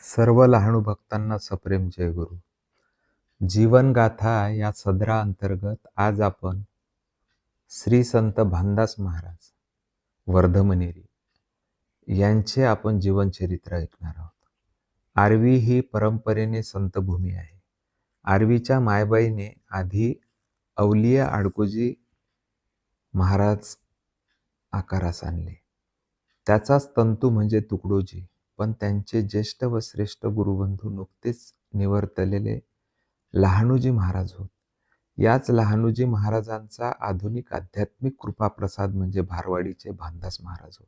सर्व लहानू भक्तांना सप्रेम जय गुरु. जीवनगाथा या सदरा अंतर्गत आज आपण श्री संत भानदास महाराज वर्धमनेरी यांचे आपण जीवनचरित्र ऐकणार आहोत. आरवी ही परंपरेने संतभूमी आहे. आरवीच्या मायबाईने आधी अवलिया आडकोजी महाराज आकारास आणले. त्याचाच तंतू म्हणजे तुकडोजी. पण त्यांचे ज्येष्ठ व श्रेष्ठ गुरुबंधू नुकतेच निवर्तलेले लहानूजी महाराज होत. याच लहानूजी महाराजांचा आधुनिक आध्यात्मिक कृपाप्रसाद म्हणजे भारवाडीचे भानदास महाराज होत.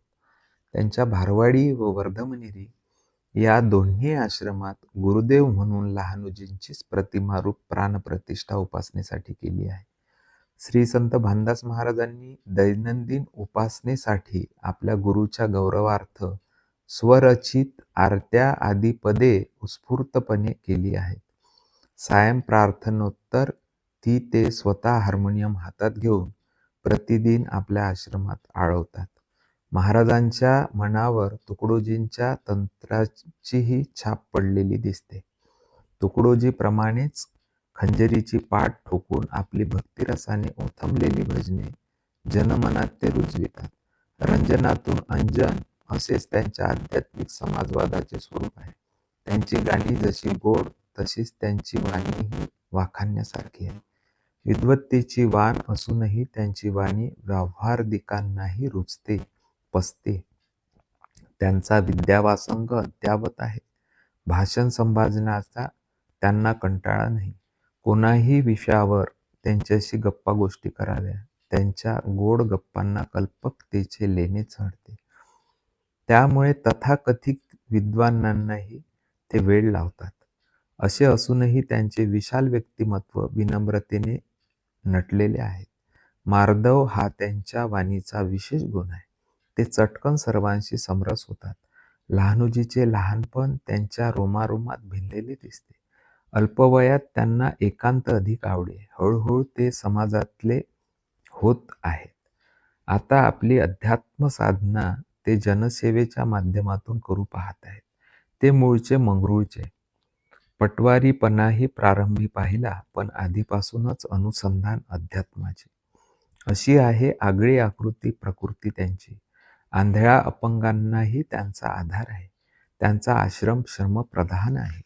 त्यांच्या भारवाडी व वर्धमनेरी या दोन्ही आश्रमात गुरुदेव म्हणून लहानूजींचीच प्रतिमारूप प्राणप्रतिष्ठा उपासनेसाठी केली आहे. श्री संत भानदास महाराजांनी दैनंदिन उपासनेसाठी आपल्या गुरुच्या गौरवार्थ स्वरचित आरत्या आदी पदे उत्स्फूर्तपणे केली आहेत. सायं प्रार्थनोत्तर ती ते स्वतः हार्मोनियम हातात घेऊन प्रतिदिन आपल्या आश्रमात आळवतात. महाराजांच्या मनावर तुकडोजींच्या तंत्राचीही छाप पडलेली दिसते. तुकडोजीप्रमाणेच खंजरीची पाठ ठोकून आपली भक्तिरसाने ओथंबलेली भजने जनमनात ते रुजवितात. रंजनातून अंजन असेच त्यांच्या आध्यात्मिक समाजवादाचे स्वरूप आहे. त्यांची गाणी जशी गोड तशीच त्यांची वाणीही वाखाणण्यासारखी आहे. विद्वत्तेची वाण असूनही त्यांची वाणी व्यवहारदिकांनाही रुचते पसते. त्यांचा विद्यावासंग अद्यावत आहे. भाषण संभाषणाचा त्यांना कंटाळा नाही. कोणाही विषयावर त्यांच्याशी गप्पा गोष्टी कराव्या त्यांच्या गोड गप्पांना कल्पकतेचे लेणे चढते. त्यामुळे तथाकथित विद्वानांनाही ते वेळ लावतात. असे असूनही त्यांचे विशाल व्यक्तिमत्व विनम्रतेने नटलेले आहेत. मार्दव हा त्यांच्या वाणीचा विशेष गुण आहे. ते चटकन सर्वांशी समरस होतात. लहानुजीचे लहानपण त्यांच्या रोमारोमात भिनलेले दिसते. अल्पवयात त्यांना एकांत अधिक आवडे. हळूहळू ते समाजातले होत आहेत. आता आपली अध्यात्म साधना ते जनसेवेच्या माध्यमातून करू पाहत आहेत. ते मूळचे मंगरूळचे. पटवारीपणाही प्रारंभी पाहिला पण आधीपासूनच अनुसंधान अध्यात्माचे. अशी आहे आगळी आकृती प्रकृती त्यांची. आंधळ्या अपंगांनाही त्यांचा आधार आहे. त्यांचा आश्रम श्रम प्रधान आहे.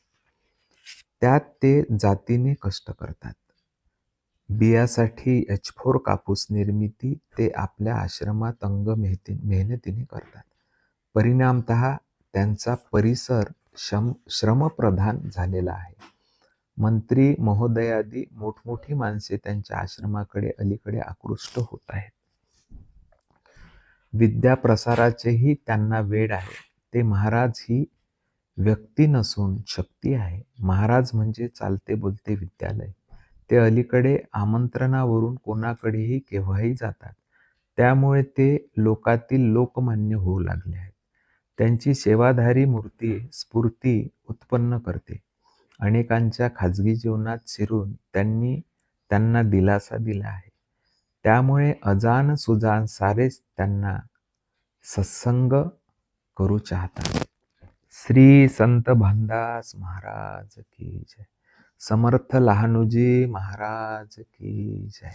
त्यात ते जातीने कष्ट करतात. बियासाठी एचफोर कापूस निर्मिती ते आपल्या आश्रमात अंग मेहती मेहनतीने करतात. परिणामत त्यांचा परिसर श्रम श्रमप्रधान झालेला आहे. मंत्री महोदयादी मोठमोठी माणसे त्यांच्या आश्रमाकडे अलीकडे आकृष्ट होत आहेत. विद्याप्रसाराचेही त्यांना वेळ आहे. ते महाराज ही व्यक्ती नसून शक्ती आहे. महाराज म्हणजे चालते बोलते विद्यालय. ते अलीकडे आमंत्रणावरून कोणाकडेही केव्हाही जातात. त्यामुळे ते लोकातील लोकमान्य होऊ लागले आहेत. त्यांची सेवाधारी मूर्ती स्फूर्ती उत्पन्न करते. अनेकांच्या खाजगी जीवनात शिरून त्यांनी त्यांना दिलासा दिला आहे. त्यामुळे अजान सुजान सारेच त्यांना सत्संग करू चाहतात. श्री संत भानदास महाराज की जय. समर्थ लहानूजी महाराज की जय.